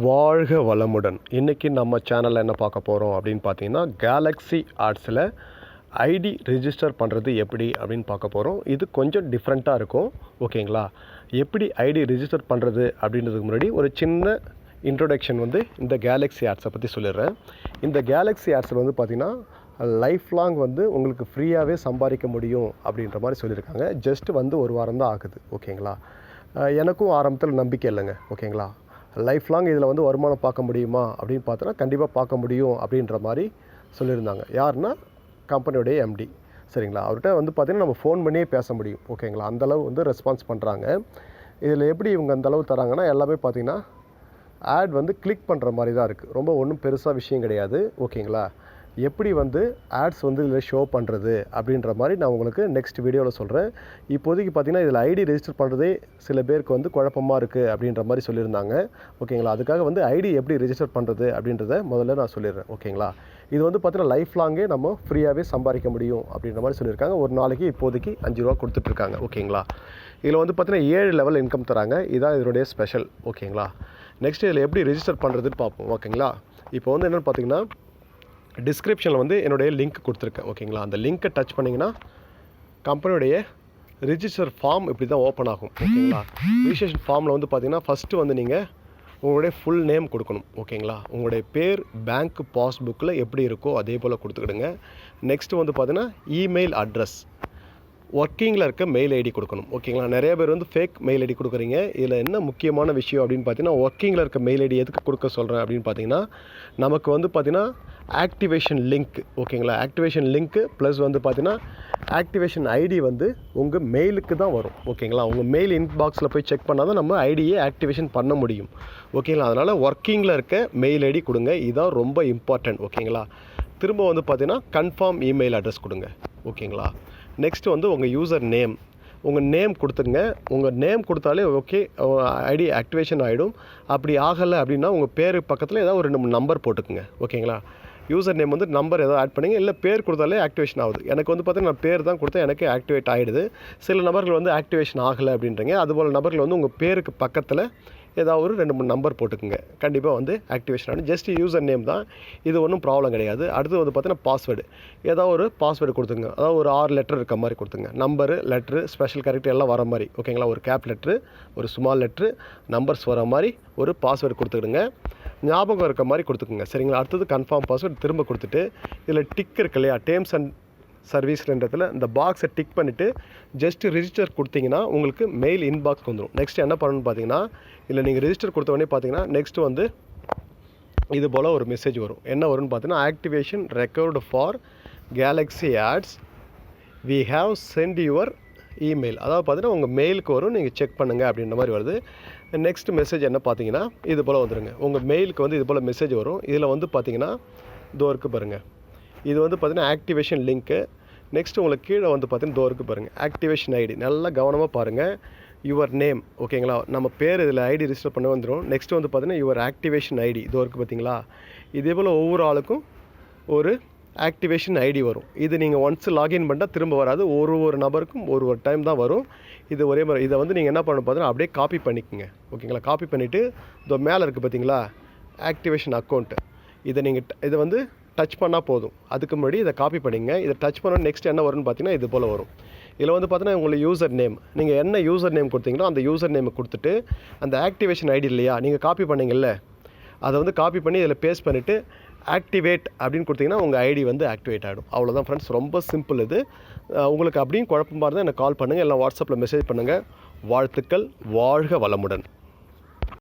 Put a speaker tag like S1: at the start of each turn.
S1: வாழ்க வளமுடன். இன்றைக்கி நம்ம சேனலில் என்ன பார்க்க போகிறோம் அப்படின்னு பார்த்தீங்கன்னா கேலக்ஸி ஆர்ட்ஸில் ஐடி ரிஜிஸ்டர் பண்ணுறது எப்படி அப்படின்னு பார்க்க போகிறோம் இது கொஞ்சம் டிஃப்ரெண்ட்டாக இருக்கும். ஓகேங்களா? எப்படி ஐடி ரிஜிஸ்டர் பண்ணுறது அப்படின்றதுக்கு முன்னாடி ஒரு சின்ன இன்ட்ரொடக்ஷன் வந்து இந்த கேலக்ஸி ஆர்ட்ஸை பற்றி சொல்லிடுறேன். இந்த கேலக்ஸி ஆர்ட்ஸில் வந்து பார்த்திங்கன்னா லைஃப் லாங் வந்து உங்களுக்கு ஃப்ரீயாகவே சம்பாதிக்க முடியும் அப்படின்ற மாதிரி சொல்லியிருக்காங்க. ஜஸ்ட் வந்து ஒரு வாரம் தான் ஆகுது. ஓகேங்களா? எனக்கும் ஆரம்பத்தில் நம்பிக்கை இல்லைங்க. ஓகேங்களா? லைஃப் லாங் இதில் வந்து வருமானம் பார்க்க முடியுமா? அப்படின்னு பார்த்தோன்னா கண்டிப்பாக பார்க்க முடியும் அப்படின்ற மாதிரி சொல்லியிருந்தாங்க. யாருன்னா? கம்பெனியோடைய எம்டி சரிங்களா? அவர்கிட்ட வந்து பார்த்திங்கன்னா நம்ம ஃபோன் பண்ணியே பேச முடியும். ஓகேங்களா அந்தளவு வந்து ரெஸ்பான்ஸ் பண்ணுறாங்க இதில் எப்படி இவங்க அந்த அளவு தராங்கன்னா எல்லாமே பார்த்திங்கன்னா ஆட் வந்து கிளிக் பண்ணுற மாதிரி தான் இருக்குது ரொம்ப ஒன்றும் பெருசாக விஷயம் கிடையாது. ஓகேங்களா எப்படி வந்து ஆட்ஸ் வந்து இதில் ஷோ பண்ணுறது அப்படின்ற மாதிரி நான் உங்களுக்கு நெக்ஸ்ட் வீடியோவில் சொல்கிறேன் இப்போதைக்கு பார்த்தீங்கன்னா இதில் ஐடி ரெஜிஸ்டர் பண்ணுறதே சில பேருக்கு வந்து குழப்பமாக இருக்குது அப்படின்ற மாதிரி சொல்லியிருந்தாங்க. ஓகேங்களா? அதுக்காக வந்து ஐடி எப்படி ரெஜிஸ்டர் பண்ணுறது அப்படின்றத முதல்ல நான் சொல்லிடுறேன். ஓகேங்களா? இது வந்து பார்த்தீங்கன்னா லைஃப் லாங்கே நம்ம ஃப்ரீயாகவே சம்பாதிக்க முடியும் அப்படின்ற மாதிரி சொல்லியிருக்காங்க. ஒரு நாளைக்கு இப்போதைக்கு அஞ்சு ரூபா கொடுத்துட்ருக்காங்க. ஓகேங்களா? இதில் வந்து பார்த்தீங்கன்னா ஏழு லெவல் இன்கம் தராங்க. இதுதான் இதனுடைய ஸ்பெஷல் ஓகேங்களா? நெக்ஸ்ட் இதில் எப்படி ரெஜிஸ்டர் பண்ணுறதுன்னு பார்ப்போம். ஓகேங்களா? இப்போ வந்து என்னென்னு பார்த்தீங்கன்னா டிஸ்கிரிப்ஷனில் வந்து என்னுடைய லிங்க் கொடுத்துருக்கேன் ஓகேங்களா அந்த லிங்க்கை டச் பண்ணிங்கன்னா கம்பெனியுடைய ரிஜிஸ்டர் ஃபார்ம் இப்படி தான் ஓப்பன் ஆகும் ஓகேங்களா ரிஜிஸ்ட்ரேஷன் ஃபார்மில் வந்து பார்த்தீங்கன்னா ஃபஸ்ட்டு வந்து நீங்கள் உங்களுடைய ஃபுல் நேம் கொடுக்கணும் ஓகேங்களா உங்களுடைய பேர் பேங்க் பாஸ்புக்கில் எப்படி இருக்கோ அதே போல் கொடுத்துக்கிடுங்க. நெக்ஸ்ட்டு வந்து பார்த்தீங்கன்னா இமெயில் அட்ரஸ் ஒர்க்கிங்கில் இருக்க மெயில் ஐடி கொடுக்கணும். ஓகேங்களா நிறைய பேர் வந்து ஃபேக் மெயில் ஐடி கொடுக்குறீங்க. இதில் என்ன முக்கியமான விஷயம் அப்படின்னு பார்த்தீங்கன்னா ஒர்க்கிங்கில் இருக்க மெயில் ஐடி எதுக்கு கொடுக்க சொல்கிறேன் அப்படின்னு பார்த்தீங்கன்னா நமக்கு வந்து பார்த்தீங்கன்னா ஆக்டிவேஷன் லிங்க் ஓகேங்களா ஆக்டிவேஷன் லிங்க்கு ப்ளஸ் வந்து பார்த்தீங்கன்னா ஆக்டிவேஷன் ஐடி வந்து உங்கள் மெயிலுக்கு தான் வரும். ஓகேங்களா உங்கள் மெயில் இன்பாக்ஸில் போய் செக் பண்ணால் தான் நம்ம ஐடியை ஆக்டிவேஷன் பண்ண முடியும். ஓகேங்களா அதனால் ஒர்க்கிங்கில் இருக்க மெயில் ஐடி கொடுங்க. இதுதான் ரொம்ப இம்பார்ட்டன்ட் ஓகேங்களா திரும்ப வந்து பார்த்தீங்கன்னா கன்ஃபார்ம் இமெயில் அட்ரஸ் கொடுங்க. ஓகேங்களா? நெக்ஸ்ட்டு வந்து உங்கள் யூசர் நேம் உங்கள் நேம் கொடுத்துருங்க. உங்கள் நேம் கொடுத்தாலே ஓகே ஐடி ஆக்டிவேஷன் ஆகிடும் அப்படி ஆகலை அப்படின்னா உங்கள் பேர் பக்கத்தில் ஏதாவது ஒரு ரெண்டு மூணு நம்பர் போட்டுக்குங்க. ஓகேங்களா? யூசர் நேம் வந்து நம்பர் ஏதாவது ஆட் பண்ணுங்க. இல்லை பேர் கொடுத்தாலே ஆக்டிவேஷன் ஆகுது. எனக்கு வந்து பார்த்தீங்கன்னா நான் பேர் தான் கொடுத்தா எனக்கு ஆக்டிவேட் ஆகிடுது சில நபர்கள் வந்து ஆக்டிவேஷன் ஆகலை அப்படின்றீங்க. அதுபோல் நபர்கள் வந்து உங்கள் பேருக்கு பக்கத்தில் ஏதாவது ஒரு ரெண்டு மூணு நம்பர் போட்டுக்குங்க. கண்டிப்பாக வந்து ஆக்டிவேஷன் ஆகும் ஜஸ்ட் யூசர் நேம் தான். இது ஒன்றும் ப்ராப்ளம் கிடையாது. அடுத்து வந்து பார்த்தீங்கன்னா பாஸ்வேர்டு ஏதாவது ஒரு பாஸ்வேர்டு கொடுத்துங்க அதாவது ஒரு ஆறு லெட்டர் இருக்க மாதிரி கொடுத்துங்க நம்பரு லெட்ரு ஸ்பெஷல் கேரக்டர் எல்லாம் வர மாதிரி. ஓகேங்களா ஒரு கேப் லெட்ரு ஒரு ஸ்மால் லெட்ரு நம்பர்ஸ் வர மாதிரி ஒரு பாஸ்வேர்டு கொடுத்துக்கிடுங்க. ஞாபகம் இருக்க மாதிரி கொடுத்துக்குங்க. சரிங்களா? அடுத்தது கன்ஃபார்ம் பாஸ்வேர்டு திரும்ப கொடுத்துட்டு இதில் டிக் இருக்கு இல்லையா? டேர்ம்ஸ் அண்ட் சர்வீஸ்ன்றதில் இந்த பாக்ஸை டிக் பண்ணிவிட்டு ஜஸ்ட் ரிஜிஸ்டர் கொடுத்தீங்கன்னா உங்களுக்கு மெயில் இன்பாக்ஸ் வந்துடும் நெக்ஸ்ட் என்ன பண்ணணும்னு பார்த்தீங்கன்னா இல்லை நீங்கள் ரிஜிஸ்டர் கொடுத்த உடனே பார்த்தீங்கன்னா நெக்ஸ்ட் வந்து இது போல் ஒரு மெசேஜ் வரும். என்ன வரும்னு பார்த்தீங்கன்னா activation record for galaxy ads we have sent your email அதாவது பார்த்தீங்கன்னா உங்கள் மெயிலுக்கு வரும். நீங்கள் செக் பண்ணுங்கள் அப்படின்ற மாதிரி வருது. நெக்ஸ்ட் மெசேஜ் என்ன பார்த்தீங்கன்னா இது போல் வந்துடுங்க உங்கள் மெயிலுக்கு வந்து இது போல் மெசேஜ் வரும். இதில் வந்து பார்த்தீங்கன்னா இதோ பாருங்கள் இது வந்து பார்த்தீங்கன்னா ஆக்டிவேஷன் லிங்க்கு நெக்ஸ்ட் உங்களுக்கு கீழே வந்து பார்த்தீங்கன்னா டோருக்கு பாருங்கள் ஆக்டிவேஷன் ஐடி நல்லா கவனமாக பாருங்கள் யுவர் நேம் ஓகேங்களா நம்ம பேர் இதில் ஐடி ரிஜிஸ்டர் பண்ண வந்துடும் நெக்ஸ்ட் வந்து பார்த்தீங்கன்னா யுவர் ஆக்டிவேஷன் ஐடி டோருக்கு பார்த்தீங்களா? இதே போல் ஒவ்வொரு ஆளுக்கும் ஒரு ஆக்டிவேஷன் ஐடி வரும். இது நீங்கள் ஒன்ஸ் லாகின் பண்ணால் திரும்ப வராது. ஒரு ஒரு நபருக்கும் ஒரு ஒரு டைம் தான் வரும். இது ஒரே மாதிரி இதை வந்து நீங்கள் என்ன பண்ணணும் பார்த்தீங்கன்னா அப்படியே காப்பி பண்ணிக்கோங்க. ஓகேங்களா காப்பி பண்ணிவிட்டு இதோ மேலே இருக்குது பார்த்தீங்களா? ஆக்டிவேஷன் அக்கௌண்ட்டு இதை நீங்கள் இதை வந்து டச் பண்ணால் போதும். அதுக்கு முன்னாடி இதை காப்பி பண்ணிங்க. இதை டச் பண்ண நெக்ஸ்ட் என்ன வரும்னு பார்த்தீங்கன்னா இது போல் வரும். இதில் வந்து பார்த்தீங்கன்னா உங்களுக்கு யூசர் நேம் நீங்கள் என்ன யூசர் நேம் கொடுத்தீங்களோ அந்த யூசர் நேமை கொடுத்துட்டு அந்த ஆக்டிவேஷன் ஐடி இல்லையா நீங்கள் காப்பி பண்ணிங்கல்ல அதை வந்து காப்பி பண்ணி இதில் பேஸ்ட் பண்ணிவிட்டு ஆக்டிவேட் அப்படின்னு கொடுத்தீங்கன்னா உங்கள் ஐடி வந்து ஆக்டிவேட் ஆகிடும் அவ்வளோதான் ஃப்ரெண்ட்ஸ் ரொம்ப சிம்பிள் இது. உங்களுக்கு அப்படியும் குழப்பமாக இருந்தால் எனக்கு கால் பண்ணுங்கள் இல்லை வாட்ஸ்அப்பில் மெசேஜ் பண்ணுங்கள் வாழ்த்துக்கள். வாழ்க வளமுடன்.